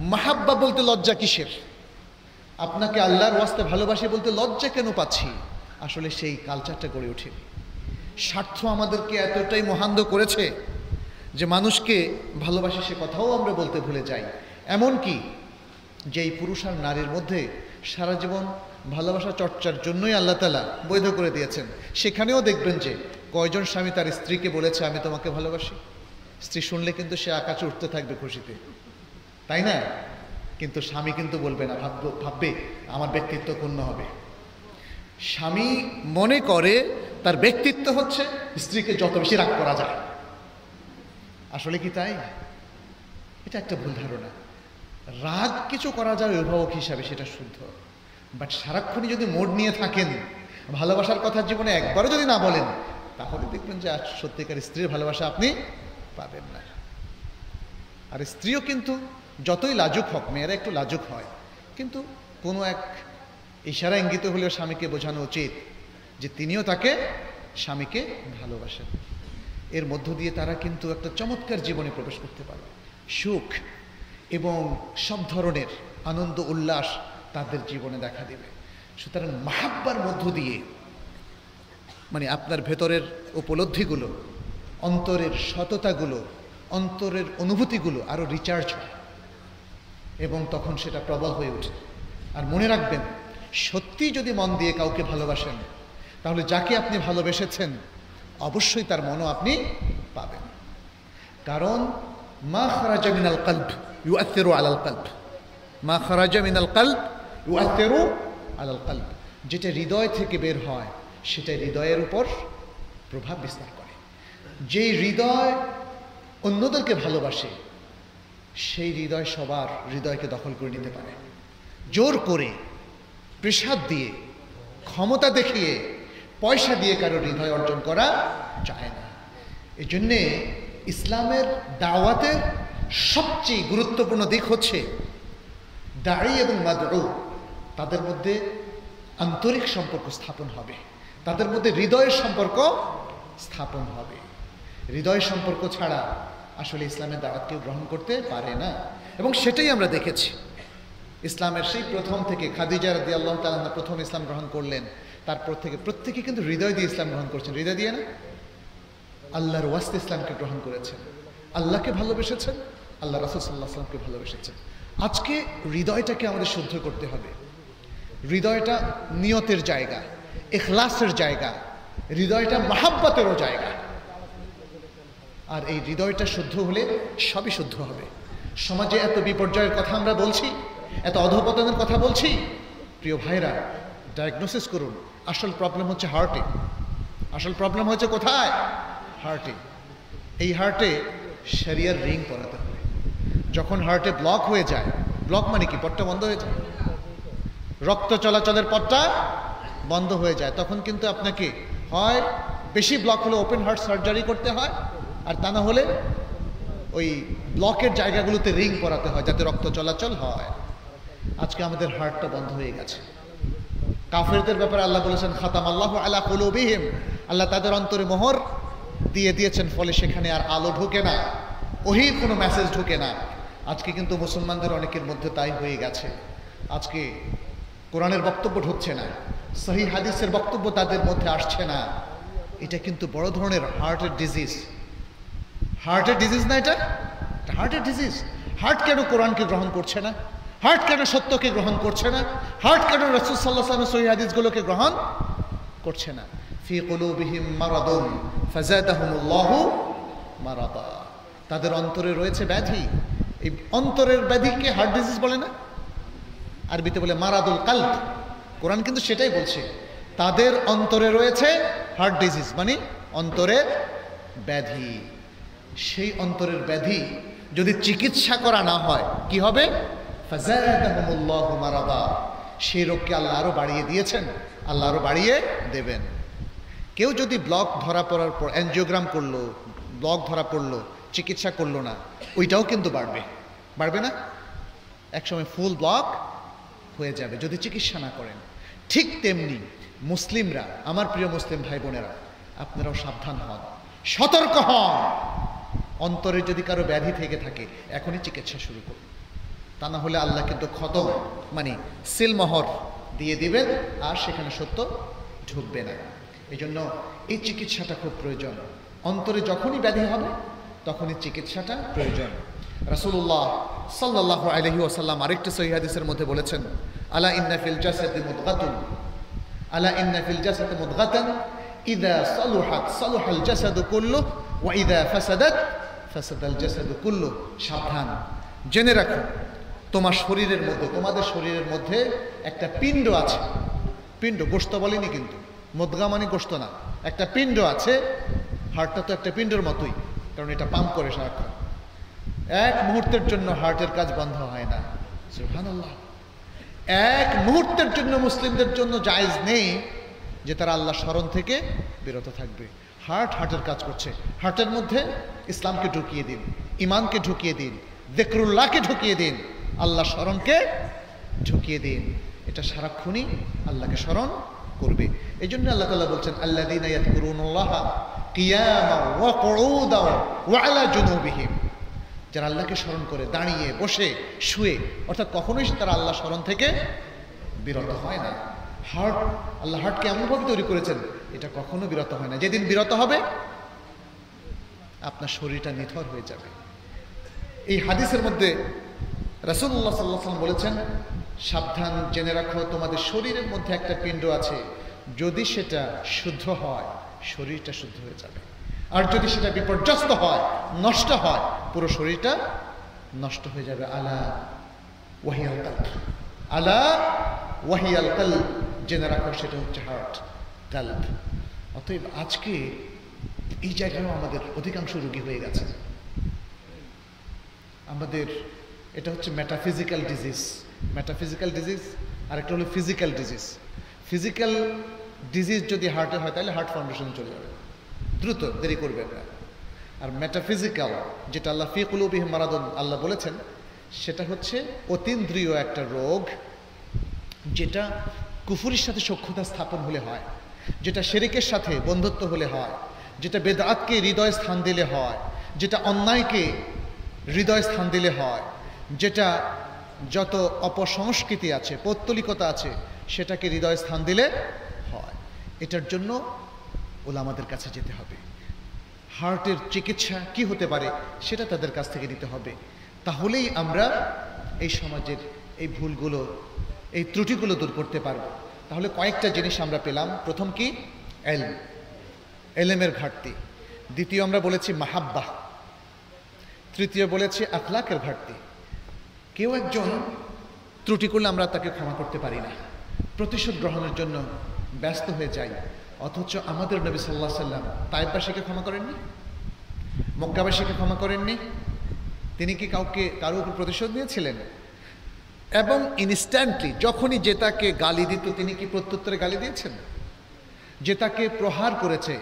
মাহাব্বা বলতে লজ্জা কিসের? আপনাকে আল্লাহর ওয়াস্তে ভালোবাসি বলতে লজ্জা কেন পাচ্ছি? আসলে সেই কালচারটা গড়ে ওঠে স্বার্থ আমাদেরকে এতটাই মহান্ধ করেছে যে মানুষকে ভালোবাসি সে কথাও আমরা বলতে ভুলে যাই। এমন কি যে এই পুরুষ আর নারীর মধ্যে সারা জীবন ভালোবাসা চর্চার জন্যই আল্লাহ তালা বৈধ করে দিয়েছেন, সেখানেও দেখবেন যে কয়জন স্বামী তার স্ত্রীকে বলেছে, আমি তোমাকে ভালোবাসি। স্ত্রী শুনলে কিন্তু সে আকাশে উঠতে থাকবে খুশিতে। তাই না? কিন্তু স্বামী কিন্তু বলবে না, ভাবব, ভাববে আমার ব্যক্তিত্ব পূর্ণ হবে। স্বামী মনে করে তার ব্যক্তিত্ব হচ্ছে স্ত্রীকে যত বেশি রাগ করা যায়। আসলে কি তাই? এটা একটা ভুল ধারণা। রাগ কিছু করা যায় অভিভাবক হিসাবে, সেটা শুদ্ধ। বাট সারাক্ষণই যদি মোড় নিয়ে থাকেন, ভালোবাসার কথা জীবনে একবারও যদি না বলেন, তাহলে দেখবেন যে সত্যিকার স্ত্রীর ভালোবাসা আপনি পাবেন না। আর স্ত্রীও কিন্তু যতই লাজুক হোক, মেয়েরা একটু লাজুক হয়। কিন্তু কোনো এক ইশারা ইঙ্গিত হলেও স্বামীকে বোঝানো উচিত যে তিনিও তাকে স্বামীকে ভালোবাসেন। এর মধ্য দিয়ে তারা কিন্তু একটা চমৎকার জীবনে প্রবেশ করতে পারে। সুখ এবং সব ধরনের আনন্দ, উল্লাস তাদের জীবনে দেখা দেবে। সুতরাং মাহাব্বার মধ্য দিয়ে মানে আপনার ভেতরের উপলব্ধিগুলো, অন্তরের সততাগুলো, অন্তরের অনুভূতিগুলো আরও রিচার্জ হয়। এবং তখন সেটা প্রবল হয়ে ওঠে। আর মনে রাখবেন, সত্যি যদি মন দিয়ে কাউকে ভালোবাসেন, তাহলে যাকে আপনি ভালোবেসেছেন, অবশ্যই তার মনও আপনি পাবেন। কারণ, মা খারাজা মিনাল কল্ব ইউআতেরু আলাল কল্ব। মা খারাজা মিনাল কল্ব ইউআতেরু আলাল কাল্প যেটা হৃদয় থেকে বের হয়, সেটা হৃদয়ের উপর প্রভাব বিস্তার করে। যেই হৃদয় অন্যদেরকে ভালোবাসে সেই হৃদয় সবার হৃদয়কে দখল করে নিতে পারে। জোর করে প্রেসাদ দিয়ে, ক্ষমতা দেখিয়ে, পয়সা দিয়ে কারও হৃদয় অর্জন করা যায় না। এই জন্যে ইসলামের দাওয়াতের সবচেয়ে গুরুত্বপূর্ণ দিক হচ্ছে দাড়ি এবং মাদু তাদের মধ্যে আন্তরিক সম্পর্ক স্থাপন হবে। তাদের মধ্যে হৃদয়ের সম্পর্ক স্থাপন হবে। হৃদয় সম্পর্ক ছাড়া আসলে ইসলামের দাওয়াত কেউ গ্রহণ করতে পারে না। এবং সেটাই আমরা দেখেছি। ইসলামের সেই প্রথম থেকে খাদিজা রাদি আল্লাহ তালা প্রথম ইসলাম গ্রহণ করলেন। তারপর থেকে প্রত্যেকে কিন্তু হৃদয় দিয়ে ইসলাম গ্রহণ করছেন। হৃদয় দিয়ে না? আল্লাহর ওয়াস্তে ইসলামকে গ্রহণ করেছেন। আল্লাহকে ভালোবেসেছেন আল্লাহ রাসুল সাল্লাহ আসলামকে ভালোবেসেছেন। আজকে হৃদয়টাকে আমাদের শুদ্ধ করতে হবে। হৃদয়টা নিয়তের জায়গা এখলাসের জায়গা, হৃদয়টা মাহাব্বতেরও জায়গা। আর এই হৃদয়টা শুদ্ধ হলে সবই শুদ্ধ হবে। সমাজে এত বিপর্যয়ের কথা আমরা বলছি, এত অধপতনের কথা বলছি। প্রিয় ভাইরা ডায়াগনোসিস করুন, আসল প্রবলেম হচ্ছে হার্টে আসল প্রবলেম হচ্ছে কোথায়? হার্টে এই হার্টে শরিয়ার রিং পরাতে হবে। যখন হার্টে ব্লক হয়ে যায় ব্লক মানে কি? পটটা বন্ধ হয়ে যায়। রক্ত চলাচলের পথটা বন্ধ হয়ে যায়। তখন কিন্তু আপনাকে হয়, বেশি ব্লক হলে ওপেন হার্ট সার্জারি করতে হয় আর তা না হলে ওই ব্লকের জায়গাগুলোতে রিং পরাতে হয় যাতে রক্ত চলাচল হয়। আজকে আমাদের হার্টটা বন্ধ হয়ে গেছে। কাফেরদের ব্যাপারে আল্লাহ বলেছেন, খাতাম আল্লাহ আল্লাহ কলুবিহিম। আল্লাহ তাদের অন্তরে মোহর দিয়ে দিয়েছেন, ফলে সেখানে আর আলো ঢুকে না, ওহি কোনো মেসেজ ঢুকে না। আজকে কিন্তু মুসলমানদের অনেকের মধ্যে তাই হয়ে গেছে। আজকে কোরআনের বক্তব্য ঢুকছে না, সহি হাদিসের বক্তব্য তাদের মধ্যে আসছে না। এটা কিন্তু বড় ধরনের হার্টের ডিজিজ হার্টের ডিজিজ না এটা? হার্টের ডিজিজ হার্ট কেন কোরআনকে গ্রহণ করছে না? হার্ট কেন সত্যকে গ্রহণ করছে না? হার্ট কেন রসুল সাল্লাহ সহি হাদিসগুলোকে গ্রহণ করছে না? ফি কলুবিহিম মারাদুন ফাজাদাহুমুল্লাহু মারাদা। তাদের অন্তরে রয়েছে ব্যাধি। এই অন্তরের ব্যাধিকে হার্ট ডিজিজ বলে না? আরবিতে বলে মারাদুল কাল্প কোরআন কিন্তু সেটাই বলছে। তাদের অন্তরে রয়েছে হার্ট ডিজিজ মানে অন্তরের ব্যাধি। সেই অন্তরের ব্যাধি যদি চিকিৎসা করা না হয়, কি হবে? সেই রোগকে আল্লাহ আরও বাড়িয়ে দিয়েছেন, আল্লাহ আরও বাড়িয়ে দেবেন। কেউ যদি ব্লক ধরা পড়ার পর অ্যানজিওগ্রাম করল, ব্লক ধরা পড়ল, চিকিৎসা করল না, ওইটাও কিন্তু বাড়বে। বাড়বে না? একসময় ফুল ব্লক হয়ে যাবে, যদি চিকিৎসা না করেন। ঠিক তেমনি মুসলিমরা, আমার প্রিয় মুসলিম ভাই বোনেরা আপনারাও সাবধান হন, সতর্ক হন। অন্তরে যদি কারও ব্যাধি থেকে থাকে, এখনই চিকিৎসা শুরু করুন। তা না হলে আল্লাহ কিন্তু খতম মানে সিলমহর দিয়ে দিবেন, আর সেখানে সত্য ঢুকবে না। এই জন্য এই চিকিৎসাটা খুব প্রয়োজন। অন্তরে যখনই ব্যাধি হবে, তখনই চিকিৎসাটা প্রয়োজন। রাসূলুল্লাহ সাল্লাল্লাহু আলাইহি ওয়াসাল্লাম আরেকটি সহিহ হাদিসের মধ্যে বলেছেন, আলা ইন্না ফিল জাসাদি মুদগাতুন, আলা ইন্না ফিল জাসাদি মুদগাতান, ইদা সালুহাত, সালুহাল জাসাদু কুল্লু ওয়া ইদা ফাসাদাত ফাসাদাল কুল্লু, সাবধান। জেনে রাখো, তোমার শরীরের মধ্যে, তোমাদের শরীরের মধ্যে একটা পিণ্ড আছে। পিণ্ড গোস্ত বলেনি কিন্তু। মদগা মানে গোস্ত না। একটা পিণ্ড আছে, হার্টটা তো একটা পিণ্ডের মতোই, কারণ এটা পাম্প করে সারাক্ষণ। এক মুহূর্তের জন্য হার্টের কাজ বন্ধ হয় না। সুবহানাল্লাহ। এক মুহূর্তের জন্য মুসলিমদের জন্য জায়েজ নেই যে তারা আল্লাহ স্মরণ থেকে বিরত থাকবে। হার্ট, হার্টের কাজ করছে। হার্টের মধ্যে ইসলামকে ঢুকিয়ে দিন ইমানকে ঢুকিয়ে দিন দেখরুল্লাহকে ঢুকিয়ে দিন, আল্লাহ স্মরণকে ঢুকিয়ে দিন। এটা সারাক্ষণই আল্লাহকে স্মরণ করবে। এই জন্য আল্লাহ তাআলা বলছেন আল্লাহ দিন জুনুবিহিম। যারা আল্লাহকে স্মরণ করে, দাঁড়িয়ে, বসে, শুয়ে, অর্থাৎ কখনোই তারা আল্লাহ স্মরণ থেকে বিরত হয় না। হার্ট আল্লাহ হার্টকে এমনভাবে তৈরি করেছেন, এটা কখনো বিরত হয় না। যেদিন বিরত হবে, আপনার শরীরটা নিথর হয়ে যাবে। এই হাদিসের মধ্যে রাসুল্লাহ সাল্লাহ সাল্লাম বলেছেন, সাবধান জেনে রাখো, তোমাদের শরীরের মধ্যে একটা পিণ্ড আছে। যদি সেটা শুদ্ধ হয়, শরীরটা শুদ্ধ হয়ে যাবে। আর যদি সেটা বিপর্যস্ত হয়, নষ্ট হয়, পুরো শরীরটা নষ্ট হয়ে যাবে। আলা ওয়াহিয়াল কাল আলা ওয়াহিয়াল কাল জেনে রাখো সেটা হচ্ছে হার্ট কাল্ব অতএব আজকে এই জায়গায়ও আমাদের অধিকাংশ রোগী হয়ে গেছে। আমাদের, এটা হচ্ছে মেটাফিজিক্যাল ডিজিজ মেটাফিজিক্যাল ডিজিজ আর একটা হলো ফিজিক্যাল ডিজিজ ফিজিক্যাল ডিজিজ যদি হার্টে হয়, তাহলে হার্ট ফাউন্ডেশন চলে যাবে। দ্রুত, দেরি করবেন না। আর মেটাফিজিক্যাল যেটা আল্লাহ ফিকুলুবিহ মারাদন আল্লাহ বলেছেন, সেটা হচ্ছে অতীন্দ্রিয় একটা রোগ, যেটা কুফুরির সাথে সক্ষতা স্থাপন হলে হয়, যেটা শেরিকের সাথে বন্ধুত্ব হলে হয়, যেটা বেদাতকে হৃদয় স্থান দিলে হয়, যেটা অন্যায়কে হৃদয় স্থান দিলে হয়, যেটা যত অপসংস্কৃতি আছে, পৌত্তলিকতা আছে, সেটাকে হৃদয় স্থান দিলে হয়। এটার জন্য ওলামাদের কাছে যেতে হবে। হার্টের চিকিৎসা কি হতে পারে, সেটা তাদের কাছ থেকে নিতে হবে। তাহলেই আমরা এই সমাজের এই ভুলগুলো এই ত্রুটিগুলো দূর করতে পারব। তাহলে কয়েকটা জিনিস আমরা পেলাম। প্রথম কি? এলম। এলেমের ঘাটতি। দ্বিতীয় আমরা বলেছি মাহাব্বাহ। তৃতীয় বলেছি আখলাকের ঘাটতি। কেউ একজন ত্রুটি করলে আমরা তাকে ক্ষমা করতে পারি না। প্রতিশোধ গ্রহণের জন্য ব্যস্ত হয়ে যাই। অথচ আমাদের নবী সাল্লাহ সাল্লাম তাইবাসীকে ক্ষমা করেননি? মক্কাবাসীকে ক্ষমা করেননি? তিনি কি কাউকে, কারও উপর প্রতিশোধ নিয়েছিলেন? এবং ইনস্ট্যান্টলি যখনই যে তাকে গালি দিত, তিনি কি প্রত্যুত্তরে গালি দিয়েছেন? যে তাকে প্রহার করেছে,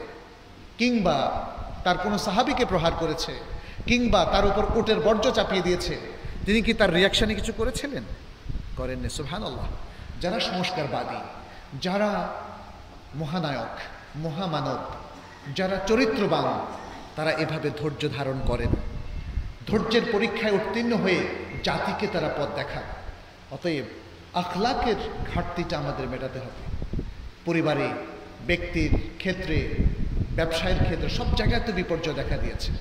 কিংবা তার কোনো সাহাবিকে প্রহার করেছে, কিংবা তার উপর কোটের বর্জ্য চাপিয়ে দিয়েছে, তিনি কি তার রিয়াকশানে কিছু করেছিলেন? করেননি সুহান আল্লাহ যারা সংস্কারবাদী, যারা মহানায়ক, মহামানব, যারা চরিত্রবান, তারা এভাবে ধৈর্য ধারণ করেন। ধৈর্যের পরীক্ষায় উত্তীর্ণ হয়ে জাতিকে তারা পথ দেখান। অতএব আখলাকের ঘাটতিটা আমাদের মেটাতে হবে। পরিবারে, ব্যক্তির ক্ষেত্রে, ব্যবসায়ের ক্ষেত্রে, সব জায়গায় তো বিপর্যয় দেখা দিয়েছে।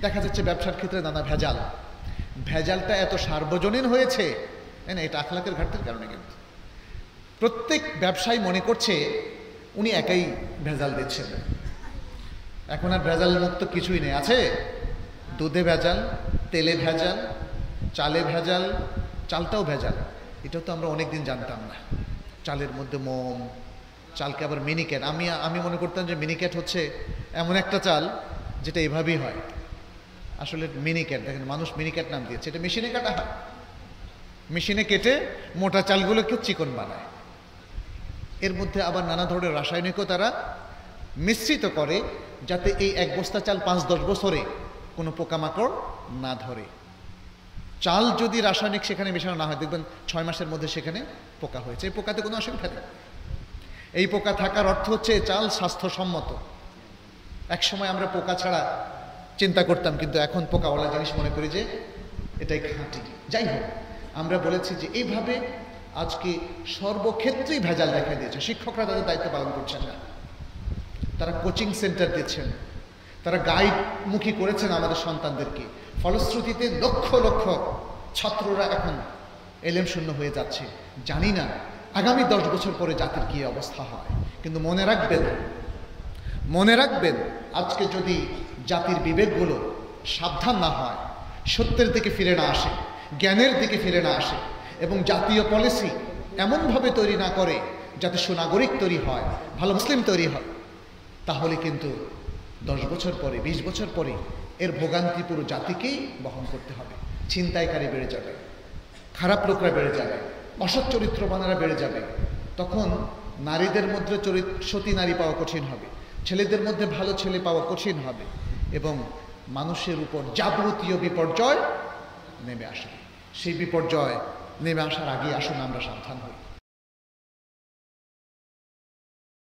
দেখা যাচ্ছে ব্যবসার ক্ষেত্রে নানা ভেজাল। ভেজালটা এত সার্বজনীন হয়েছে না? এটা আখলাকের ঘাটতির কারণে কিন্তু। প্রত্যেক ব্যবসায়ী মনে করছে উনি একাই ভেজাল দিচ্ছেন। এখন আর ভেজাল মুক্ত কিছুই নেই। আছে দুধে ভেজাল, তেলে ভেজাল চালে ভেজাল, চালটাও ভেজাল। এটাও তো আমরা অনেক দিন জানতাম না। চালের মধ্যে মোম, চালকে আবার মিনিকেট আমি আমি মনে করতাম যে মিনিকেট হচ্ছে এমন একটা চাল যেটা এভাবেই হয়। আসলে মিনিকেট দেখেন মানুষ মিনিকেট নাম দিয়েছে। এটা মেশিনে কাটা হয়। মেশিনে কেটে মোটা চালগুলোকে চিকন বানায়। এর মধ্যে আবার নানা ধরনের রাসায়নিকও তারা মিশ্রিত করে যাতে এই এক বস্তা চাল পাঁচ দশ বছরে কোনো পোকামাকড় না ধরে। চাল যদি রাসায়নিক সেখানে মেশানো না হয়, দেখবেন ছয় মাসের মধ্যে সেখানে পোকা হয়েছে। এই পোকাতে কোনো অসুবিধা নেই। এই পোকা থাকার অর্থ হচ্ছে চাল স্বাস্থ্যসম্মত। এক সময় আমরা পোকা ছাড়া চিন্তা করতাম, কিন্তু এখন পোকাওয়ালা জিনিস মনে করি যে এটাই খাঁটি। যাই হোক, আমরা বলেছি যে এইভাবে আজকে সর্বক্ষেত্রেই ভেজাল দেখা দিয়েছে। শিক্ষকরা তাদের দায়িত্ব পালন করছেন না। তারা কোচিং সেন্টার দিচ্ছেন। তারা গাইডমুখী করেছেন আমাদের সন্তানদেরকে। ফলশ্রুতিতে লক্ষ লক্ষ ছাত্ররা এখন এলেম শূন্য হয়ে যাচ্ছে। জানি না আগামী দশ বছর পরে জাতির কী অবস্থা হয়, কিন্তু মনে রাখবেন মনে রাখবেন আজকে যদি জাতির বিবেকগুলো সাবধান না হয়, সত্যের দিকে ফিরে না আসে, জ্ঞানের দিকে ফিরে না আসে এবং জাতীয় পলিসি এমনভাবে তৈরি না করে যাতে সুনাগরিক তৈরি হয়, ভালো মুসলিম তৈরি হয়, তাহলে কিন্তু দশ বছর পরে, বিশ বছর পরে এর ভোগান্তি পুরো জাতিকেই বহন করতে হবে। ছিনতাইকারী বেড়ে যাবে, খারাপ লোকরা বেড়ে যাবে, অসৎ চরিত্রবানারা বেড়ে যাবে। তখন নারীদের মধ্যে সতী নারী পাওয়া কঠিন হবে, ছেলেদের মধ্যে ভালো ছেলে পাওয়া কঠিন হবে এবং মানুষের উপর যাবতীয় বিপর্যয় নেমে আসে সেই বিপর্যয় নেমে আসার আগে আসুন, আমরা সাবধান হই।